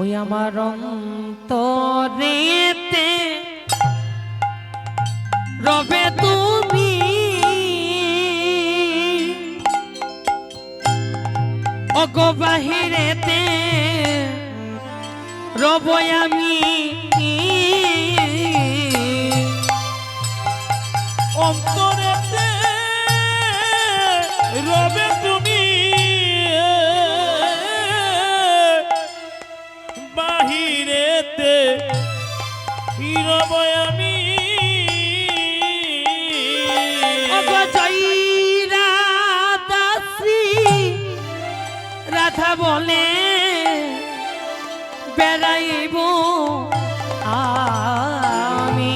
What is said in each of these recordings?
ওই আমার অন্তরেতে রবে তুমি। অগ বাহিরেতে রব আমি। অন্তরেতে রাধা বলে বেড়াইব আমি।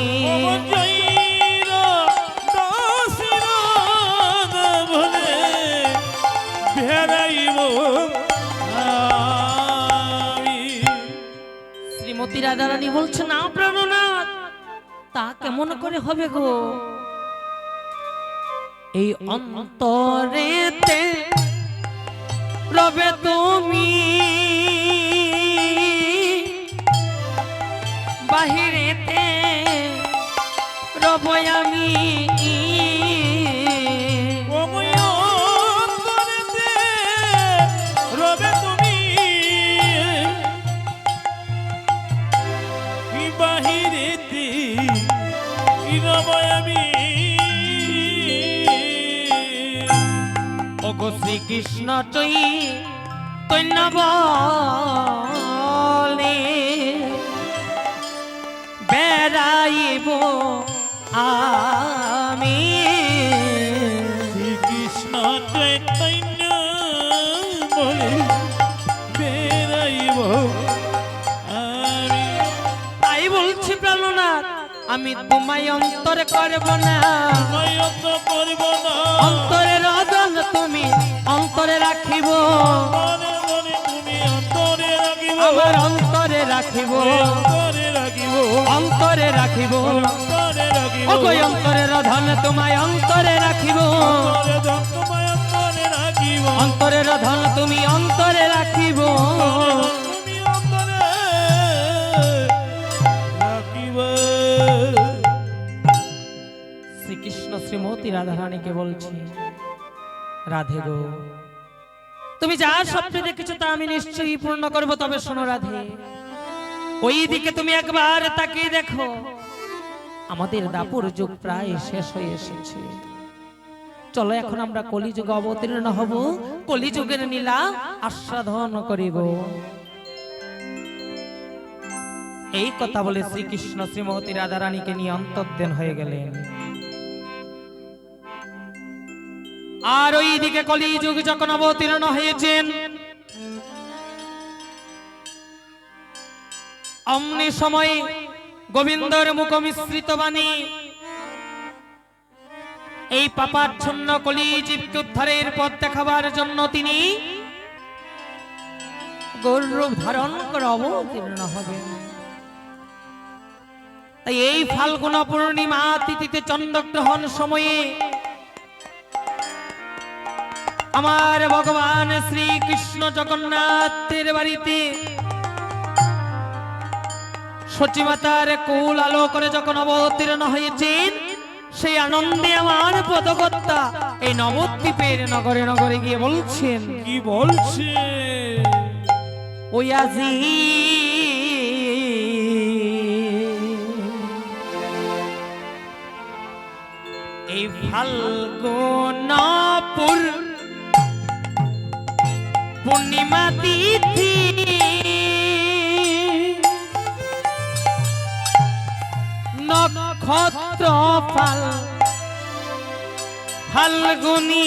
শ্রীমতী রাধারানী বলছে না প্রাণনাথ তা কেমন করে হবে গো? এই অন্তরেতে ওগো শ্রীকৃষ্ণ তুই তৈন্য বলে বেড়াইব আমি। শ্রীকৃষ্ণ চৈতন্য বলে বেড়াইব তাই বলছি প্রাণনাথ আমি তোমায় অন্তরে করব না। করিব না। রাখিব। অন্তরে রাখিব। অন্তরে অন্তরে রধন তোমায় অন্তরে রাখিব। অন্তরে ধন তোমায় অন্তরে রাখিব। তুমি অন্তরে রাখিব। তুমি অন্তরে রাখিব। শ্রীকৃষ্ণ শ্রীমতী রাধারানীকে বলছি রাধে গো তুমি যা স্বপ্নে দেখেছ তা আমি নিশ্চয়ই পূর্ণ করব তবে শোনো রাধে। ওই দিকে তুমি একবার তাকিয়ে দেখো। আমাদের দাপুর যুগ প্রায় শেষ হয়ে এসেছে। চলো এখন আমরা কলিযুগে অবতীর্ণ হব, কলিযুগের নীলা আস্বাদন করিব। এই কথা বলে শ্রীকৃষ্ণ শ্রীমতী রাধারানীকে নিয়ে অন্তর্দেন হয়ে গেলেন। আর ওই দিকে কলিযুগ যখন অবতীর্ণ হয়েছেন অমনি সময় গোবিন্দর মুখ মিশ্রিত বাণী। এই পাপাচ্ছন্ন কলিজীবকে উদ্ধারের পথ দেখাবার জন্য তিনি গৌরব ধারণ করে অবতীর্ণ হবেন। তাই এই ফাল্গুন পূর্ণিমা তিথিতে চন্দ্রগ্রহণ সময়ে আমার ভগবান শ্রীকৃষ্ণ জগন্নাথের বাড়িতে সচিমাতার কুল আলো করে যখন অবতীর্ণ হয়েছেন সেই আনন্দে আমার পদকর্তা এই নবদ্বীপের নগরে নগরে গিয়ে বলছেন কি বলছে ওই আজি এই ফাল্গুনপুর পূর্ণিমা তিথি ফাল ফাল্গুনী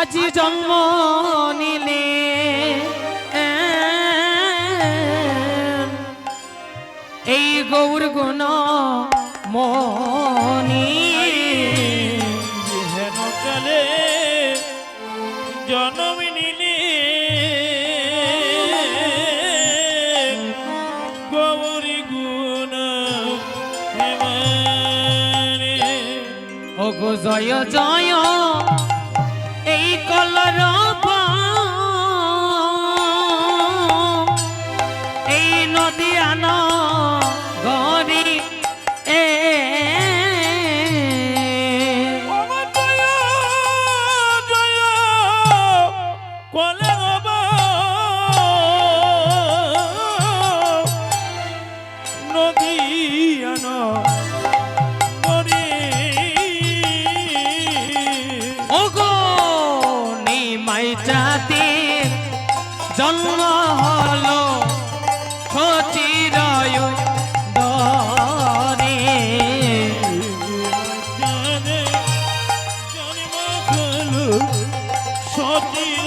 আজি জন্ম নিলে এই গৌর গুণ মনি। কালে জন্ম নিলে জয় জয়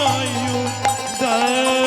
বায়ু দা